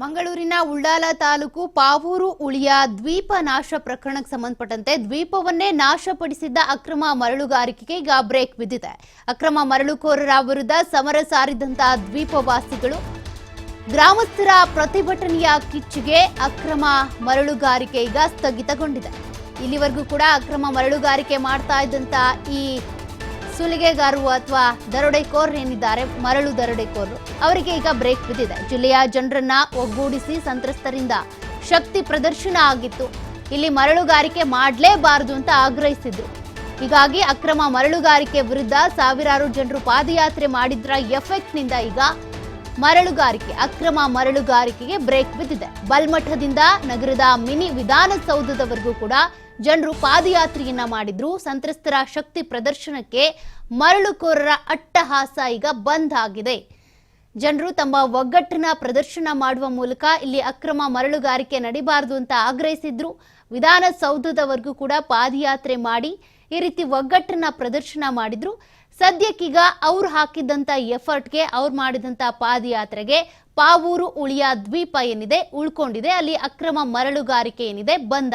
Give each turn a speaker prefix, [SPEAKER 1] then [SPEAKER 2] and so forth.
[SPEAKER 1] ಮಂಗಳೂರಿನ ಉಳ್ಳಾಲ ತಾಲೂಕು ಪಾವೂರು ಉಳಿಯ ದ್ವೀಪ ನಾಶ ಪ್ರಕರಣಕ್ಕೆ ಸಂಬಂಧಪಟ್ಟಂತೆ ದ್ವೀಪವನ್ನೇ ನಾಶಪಡಿಸಿದ್ದ ಅಕ್ರಮ ಮರಳುಗಾರಿಕೆಗೆ ಈಗ ಬ್ರೇಕ್ ಬಿದ್ದಿದೆ. ಅಕ್ರಮ ಮರಳುಕೋರರ ವಿರುದ್ಧ ಸಮರ ಸಾರಿದಂತಹ ದ್ವೀಪವಾಸಿಗಳು ಗ್ರಾಮಸ್ಥರ ಪ್ರತಿಭಟನೆಯ ಕಿಚ್ಚಿಗೆ ಅಕ್ರಮ ಮರಳುಗಾರಿಕೆ ಈಗ ಸ್ಥಗಿತಗೊಂಡಿದೆ. ಇಲ್ಲಿವರೆಗೂ ಕೂಡ ಅಕ್ರಮ ಮರಳುಗಾರಿಕೆ ಮಾಡ್ತಾ ಇದ್ದಂತಹ ಈ ಸುಲಿಗೆಗಾರರು ಅಥವಾ ದರೋಡೆಕೋರ್ ಏನಿದ್ದಾರೆ, ಮರಳು ದರೋಡೆಕೋರರು ಅವರಿಗೆ ಈಗ ಬ್ರೇಕ್ ಬಿದ್ದಿದೆ. ಜಿಲ್ಲೆಯ ಜನರನ್ನ ಒಗ್ಗೂಡಿಸಿ ಸಂತ್ರಸ್ತರಿಂದ ಶಕ್ತಿ ಪ್ರದರ್ಶನ ಆಗಿತ್ತು. ಇಲ್ಲಿ ಮರಳುಗಾರಿಕೆ ಮಾಡಲೇಬಾರದು ಅಂತ ಆಗ್ರಹಿಸಿದ್ರು. ಹೀಗಾಗಿ ಅಕ್ರಮ ಮರಳುಗಾರಿಕೆ ವಿರುದ್ಧ ಸಾವಿರಾರು ಜನರು ಪಾದಯಾತ್ರೆ ಮಾಡಿದ್ರ ಎಫೆಕ್ಟ್ನಿಂದ ಈಗ ಮರಳುಗಾರಿಕೆ, ಅಕ್ರಮ ಮರಳುಗಾರಿಕೆಗೆ ಬ್ರೇಕ್ ಬಿದ್ದಿದೆ. ಬಲ್ಮಠದಿಂದ ನಗರದ ಮಿನಿ ವಿಧಾನಸೌಧದವರೆಗೂ ಕೂಡ ಜನರು ಪಾದಯಾತ್ರೆಯನ್ನ ಮಾಡಿದ್ರು. ಸಂತ್ರಸ್ತರ ಶಕ್ತಿ ಪ್ರದರ್ಶನಕ್ಕೆ ಮರಳುಕೋರರ ಅಟ್ಟಹಾಸ ಈಗ ಬಂದ್ ಆಗಿದೆ. ಜನರು ತಮ್ಮ ಒಗ್ಗಟ್ಟಿನ ಪ್ರದರ್ಶನ ಮಾಡುವ ಮೂಲಕ ಇಲ್ಲಿ ಅಕ್ರಮ ಮರಳುಗಾರಿಕೆ ನಡಿಬಾರದು ಅಂತ ಆಗ್ರಹಿಸಿದ್ರು. ವಿಧಾನಸೌಧದವರೆಗೂ ಕೂಡ ಪಾದಯಾತ್ರೆ ಮಾಡಿ ಈ ರೀತಿ ಒಗ್ಗಟ್ಟನ್ನ ಪ್ರದರ್ಶನ ಮಾಡಿದ್ರು. ಸದ್ಯಕ್ಕೀಗ ಅವ್ರು ಹಾಕಿದ್ದಂಥ ಎಫರ್ಟ್ಗೆ ಅವ್ರು ಮಾಡಿದಂತ ಪಾದಯಾತ್ರೆಗೆ ಪಾವೂರು ಉಳಿಯ ದ್ವೀಪ ಏನಿದೆ, ಉಳ್ಕೊಂಡಿದೆ. ಅಲ್ಲಿ ಅಕ್ರಮ ಮರಳುಗಾರಿಕೆ ಏನಿದೆ ಬಂದ್